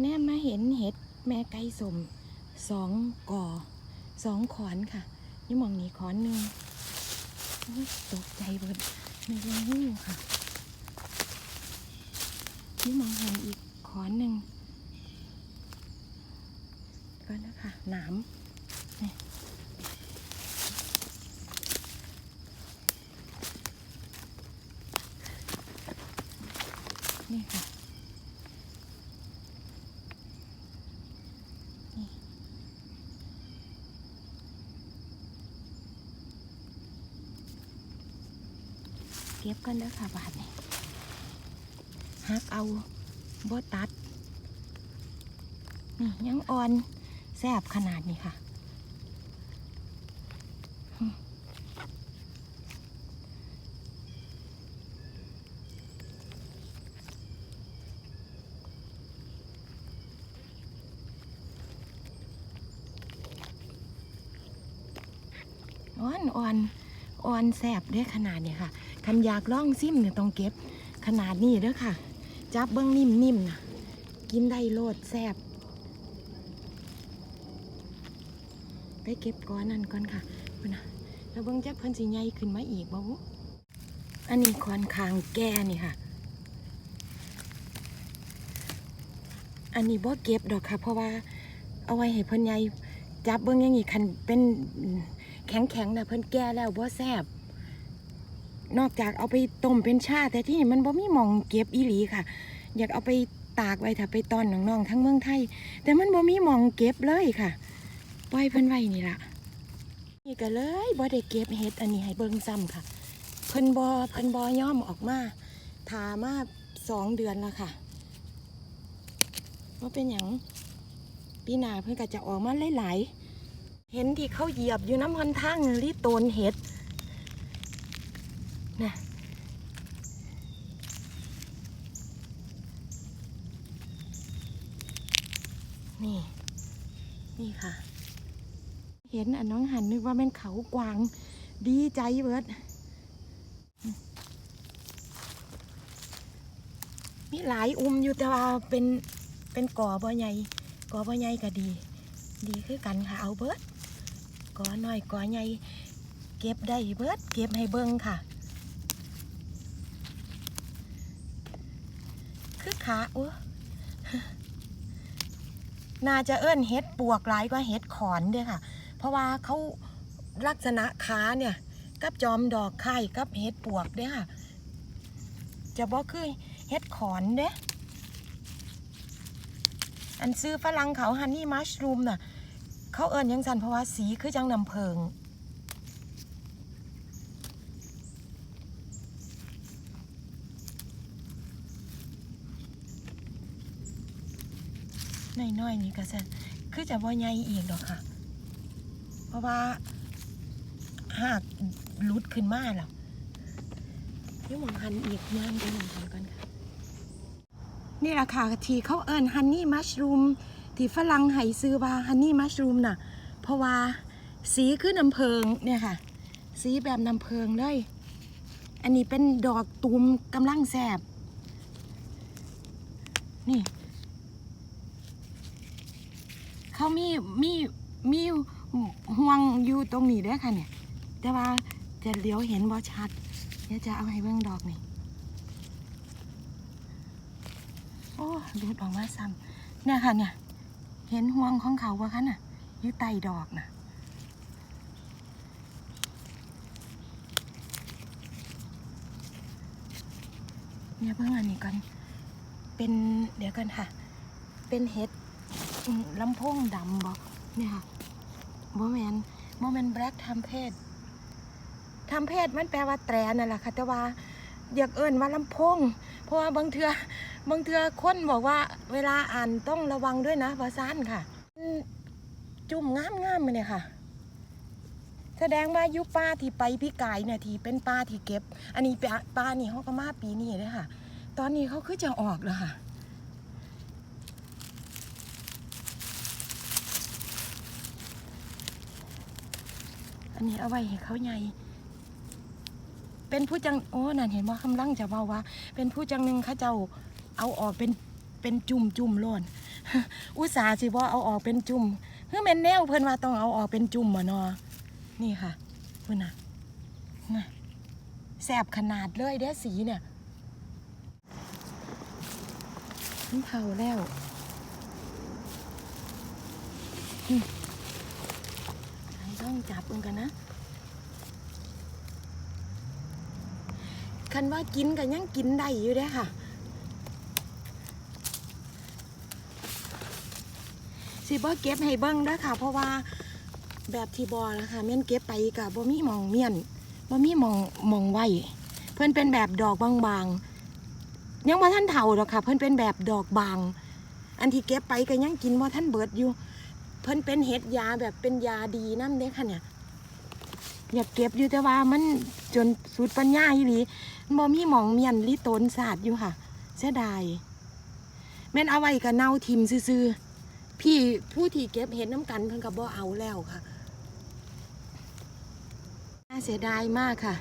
แน่มาเห็นเห็ดแม่ไก่สมสองก่อสองขอนค่ะนี่มองนี้ขอนหนึ่งตกใจเบิดไม่รู้ค่ะนี่มองเห็นอีกขอนหนึ่งก็นะคะหนาม ก็บกันเด้อค่ะบาทนี่หักเอาบ่ตัดนี่ยังอ่อนแซบขนาดนี้ค่ะอ่อนอ่อนอ่อนแซบได้ขนาดนี้ค่ะ คันอยากล่องซิมเนี่ยต้องเก็บขนาดนี้เด้อค่ะ จับเบิ้องนิ่มๆนะกินได้โลดแซบไปเก็บก้อนนั่นก่อนค่ะพุ่นะแล้วเบิ้องจักเพิ่นสิใหญ่ขึ้นมาอีกบ่วุอันนี้คอนคางแก่นี่ค่ะ อันนี้บ่เก็บดอกค่ะ เพราะว่าเอาไว้ให้เพิ่นใหญ่จับเบิ้องอย่างนี้คันเป็นแข็งๆนะเพิ่นแก่แล้วบ่แซบ นอกจากเอาไปต้มเป็นชาแต่ที่นี่มันบ่มีหมองเก็บอีหลีค่ะ อยากเอาไปตากไว้ถ้าไปตอนน้องๆทั้งเมืองไทย แต่มันบ่มีหมองเก็บเลยค่ะปล่อยเพิ่นไว้นี่ละนี่ก็เลยบ่ได้เก็บเห็ดอันนี้ให้เบิ่งซ้ำค่ะ เพิ่นบ่เพิ่นบ่ยอมออกมาทามาสองเดือนแล้วค่ะว่าเป็นหยังปีหนาเพิ่นก็จะออกมาหลายๆ เห็นที่เขาเหยียบอยู่น้ำพันทางรีโตนเห็ด นะ นี่ นี่ค่ะ เห็นอันน้องหันนึกว่าเป็นเขากวาง ดีใจเบิดมีหลายอุ้มอยู่แต่ว่าเป็นเป็นก่อบ่ใหญ่ก่อบ่ใหญ่ก็ดี ดีคือกันค่ะเอาเบิดก่อน้อยก่อใหญ่เก็บได้เบิดเก็บให้เบิ่งค่ะคือขาอ้ น่าจะเอิ้นเฮ็ดปวกหลายกว่าเฮ็ดขอนเด้อค่ะ เพราะว่าเขาลักษณะขาเนี่ยกับจอมดอกไข่กับเฮ็ดปวกเด้อค่ะ จะบอกคือเฮ็ดขอนเด้อันซื้อฝรั่งเขาฮันนี่มัชรูมน่ะ เขาเอิ้นยังสันเพราะว่าสีคือจังนำเพิง น้อยๆนี่ก็จะคือจะบ่ใหญ่อีกดอกค่ะ เพราะว่าหากลุดขึ้นมาแล้วยี่หมองหันอีกย่างไปหมองหันก่อนค่ะนี่แหละค่ะที่เขาเอิ้นฮันนี่มัชรูมที่ฝรั่งให้ซื้อว่าฮันนี่มัชรูมน่ะ เพราะว่าสีคือน้ำเพิงเนี่ยค่ะ สีแบบน้ำเพิงเลย อันนี้เป็นดอกตูมกำลังแสบนี่ เขามีมีมีห่วงอยู่ตรงนี้ด้อค่ะเนี่ย แต่ว่าจะเลี้ยวเห็นบ่ชัดเดี๋ยวจะเอาให้เบิ่งดอกนี่โอ้รูดออกมาซ้ำเนี่ยค่ะเนี่ย เห็นห่วงของเขาปะคะน่ะอยู่ใต้ดอกน่ะเนี่ยเพิ่งอันนี้ก่อน เป็นเดี๋ยวกันค่ะ เป็นเห็ด ลำโพงดำบอกเนี่ยค่ะโมเมนโมเมนแบล็กทำเพศทำเพศมันแปลว่าแตรนั่นแหละค่ะ แต่ว่าเรียกเอิญว่าลำโพง เพราะว่าบางเทือบางเทือคนบอกว่าเวลาอ่านต้องระวังด้วยนะภาษาค่ะ จุ่มงามงามมาเนี่ยค่ะ แสดงว่ายุป้าที่ไปพี่กายเนี่ยที่เป็นป้าที่เก็บ อันนี้ป้าป้านี่เขาก็มาปีนี้เลยค่ะ ตอนนี้เขาคือจะออกแล้วค่ะ อันนี้เอาไว้ให้เขาใหญ่ เป็นผู้จังโอ้นั่นเห็นว่าคำลังจะเบาว่า เป็นผู้จังหนึ่งข้าเจ้าเอาออกเป็นเป็นจุ่มจุ่มล้นอุตสาสิบ่าเอาออกเป็นจุ่มคือแม่นแนวเพิ่นว่าต้องเอาออกเป็นจุ่มบ่เนาะนี่ค่ะเพิ่นน่ะนะแสบขนาดเลยเด้สีเนี่ยมันเผาแล้วอืม ต้องจับเอินกันนะคันว่ากินก็ยังกินได้อยู่เด้ค่ะสิบ่เก็บให้เบิ่งด้อค่ะ เพราะว่าแบบที่บอแล้วค่ะแม่นเก็บไปกับบ่มีมองเมียนบ่มีมองมองไว้เพิ่อนเป็นแบบดอกบางๆยังบ่าทันเฒ่าดอกค่ะ เพิ่อนเป็นแบบดอกบาง อันที่เก็บไปก็ยังกินบ่าทันเบิดอยู่ เพิ่นเป็นเห็ดยาแบบเป็นยาดีนำเด้ค่ะเนี่ยอยากเก็บอยู่แต่ว่ามันจนสุดปัญญาอีหลีบ่มีหมองเมียนลิโตนศาสตร์อยู่ค่ะ เสียดายแม่นเอาไว้กับเน่าทิมซื่อๆพี่ผู้ที่เก็บเห็ดน้ำกันเพิ่นก็บ่เอาแล้วค่ะน่าเสียดายมากค่ะ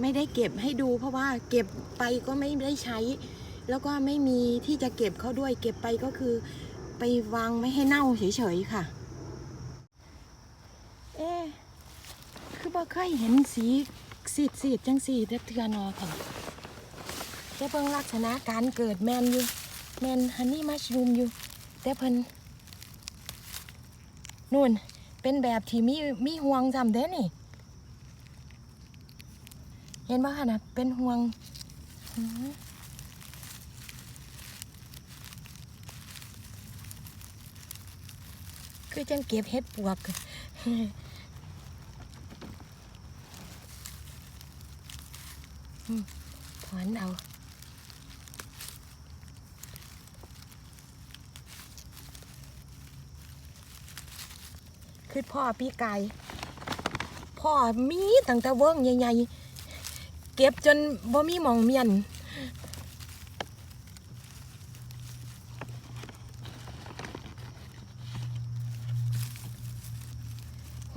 ไม่ได้เก็บให้ดู เพราะว่าเก็บไปก็ไม่ได้ใช้ แล้วก็ไม่มีที่จะเก็บเขาด้วย เก็บไปก็คือ ไปวางไม่ให้เน่าเฉยๆค่ะ เอ๊คือบ่เคยเห็นสีสีดสีดจังสีเด็กเทือนอค่ะจะเบิ่งลักษณะการเกิดแมนอยู่ แมนฮันนี่มัชรูมอยู่ แต่เพิ่นนู่นเป็นแบบที่มีมีห่วงจำเด้นี่ เห็นป่ะคะนะเป็นห่วงอื้อหือ คือจังเก็บเห็ดปวกอืมถอนเอาคือพ่อพี่ไก่พ่อมีตั้งแต่เวิ้งใหญ่ๆ เก็บจนบ่มีมองเมียน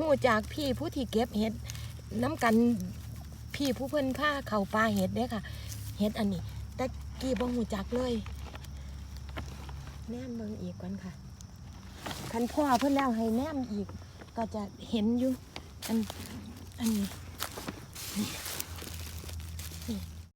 หูจากพี่ผู้ที่เก็บเห็ดน้ำกันพี่ผู้เพิ่นผ้าเข่าปลาเห็ดเด้ค่ะ เห็ดอันนี้ แต่กี่บ่หูจักเลย แนมเบิ่งอีกก่อนค่ะคันพ่อเพิ่นแล้วให้แนมอีก ก็จะเห็นอยู่อันอันนี้